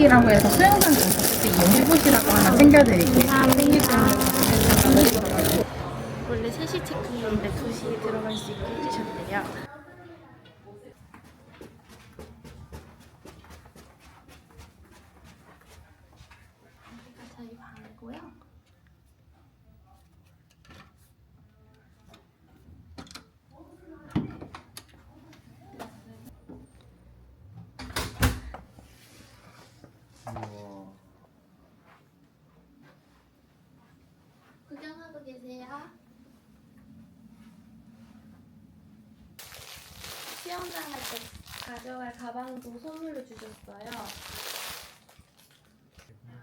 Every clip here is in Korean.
티백이라고 해서 수영장 가실 때 이용해보시라고 하나 챙겨드릴게요. 아, 원래 3시 체크인인데 2시에 들어갈 수 있게 해주셨대요. 여기가 저희 방이고요. 계세요. 수영장 갈 때 가져갈 가방도 선물로 주셨어요.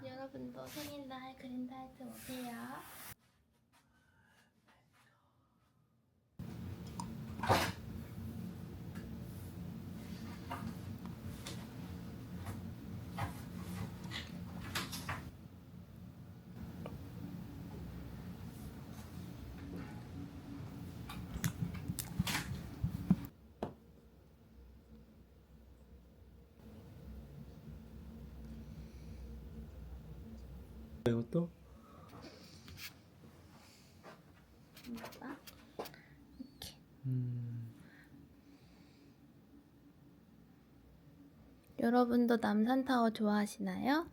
여러분도 생일날 그린다이트 오세요. 이거다. 음. 여러분도 남산타워 좋아하시나요?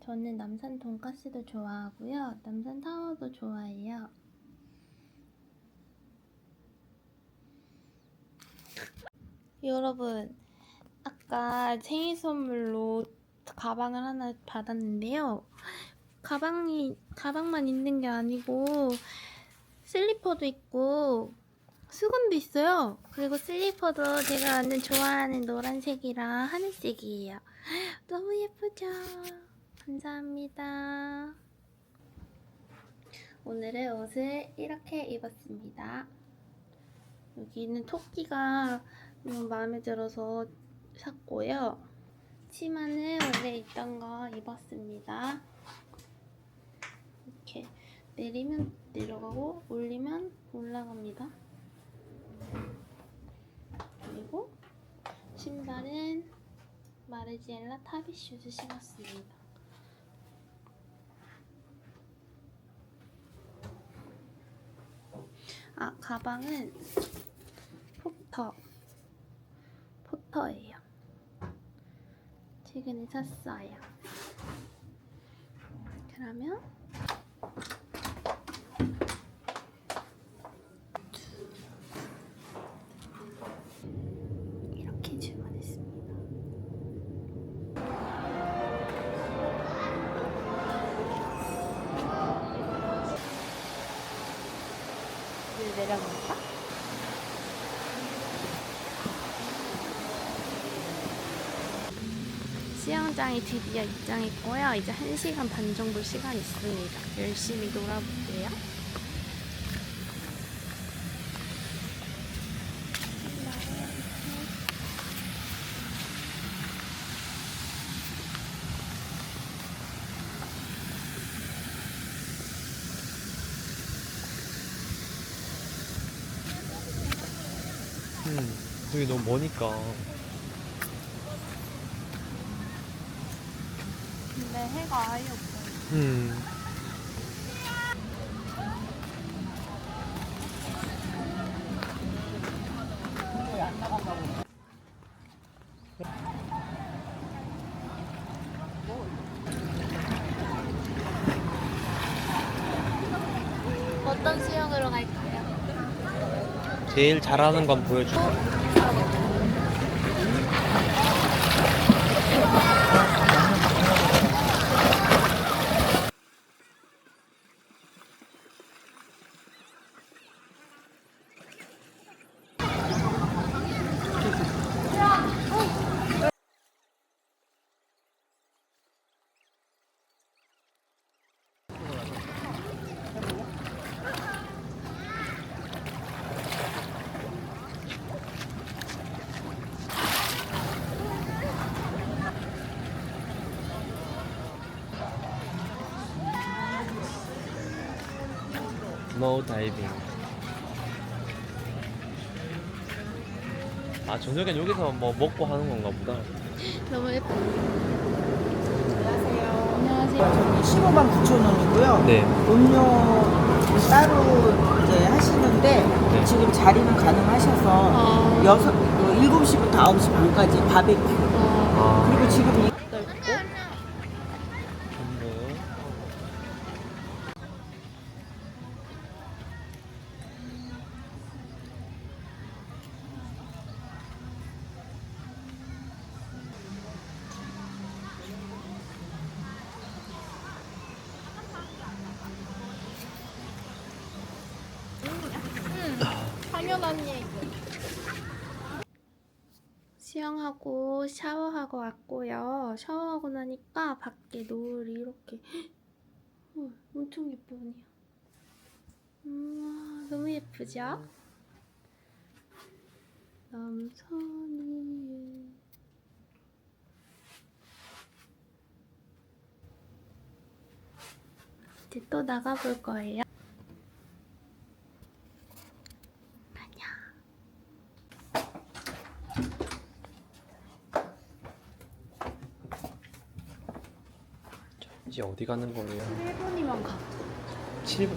저는 남산 돈가스도 좋아하고요. 남산 타워도 좋아해요. 여러분, 아까 생일 선물로 가방을 하나 받았는데요. 가방이 가방만 있는 게 아니고 슬리퍼도 있고 수건도 있어요. 그리고 슬리퍼도 제가 완전 좋아하는 노란색이랑 하늘색이에요. 너무 예쁘죠? 감사합니다. 오늘은 옷을 이렇게 입었습니다. 여기는 토끼가 너무 마음에 들어서 샀고요. 치마는 원래 있던 거 입었습니다. 이렇게 내리면 내려가고 올리면 올라갑니다. 그리고 신발은 마르지엘라 타비 슈즈 신었습니다. 아 가방은 포터 포터예요. 최근에 샀어요. 그러면 수영장이 드디어 입장했고요. 이제 1시간 반 정도 시간 있습니다. 열심히 놀아볼게요. 음. 여기 너무 머니까. 근데 해가 아예 없어요. 음. 어떤 수영으로 갈까요? 제일 잘하는 건 보여 줘. 노 다이빙. 아 저녁엔 여기서 뭐 먹고 하는 건가 보다. 너무 예뻐. 안녕하세요. 저기 15만 9천 원이고요. 네. 음료 따로 이제 하시는데 네. 지금 자리는 가능하셔서 어. 여섯 그 7시부터 9시 반까지 바베큐. 어, 아, 그리고 지금 이 수영하고 샤워하고 왔고요. 샤워하고 나니까 밖에 노을이 이렇게 어, 엄청 예쁘네요. 우와 너무 예쁘죠? 남산이 이제 또 나가볼 거예요. 안녕. 이제 어디 가는 거예요? 1분이면 가. 7분?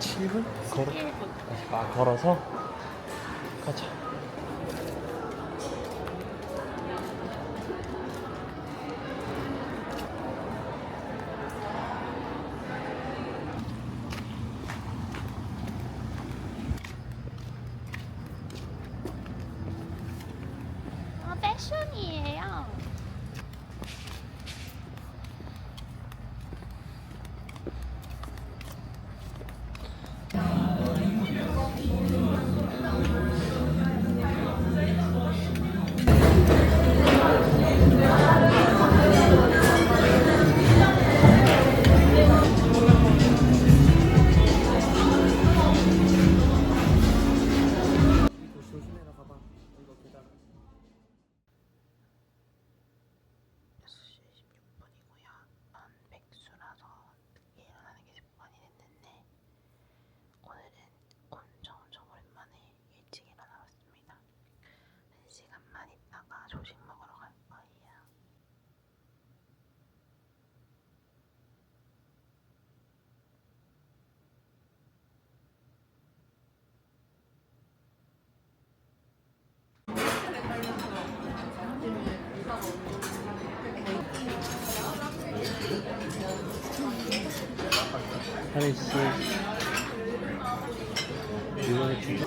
7분? 걸어? 1분. 아, 걸어서? 가자. 아, 패션이에요. 하리 씨. 이거는 진짜.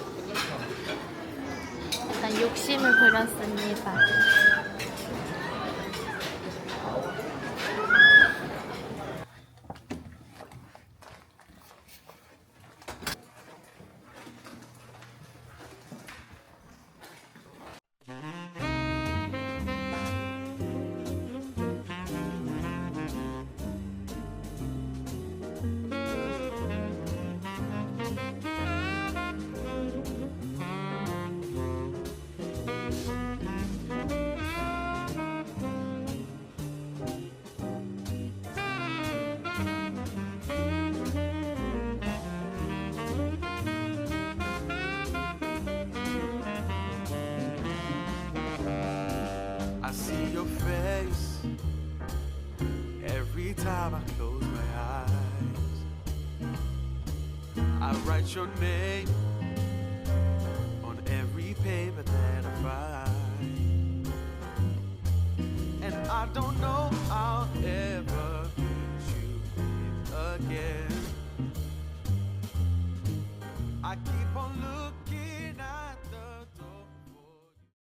약간 욕심을 부렸습니다. Write your name on every paper that I find. And I don't know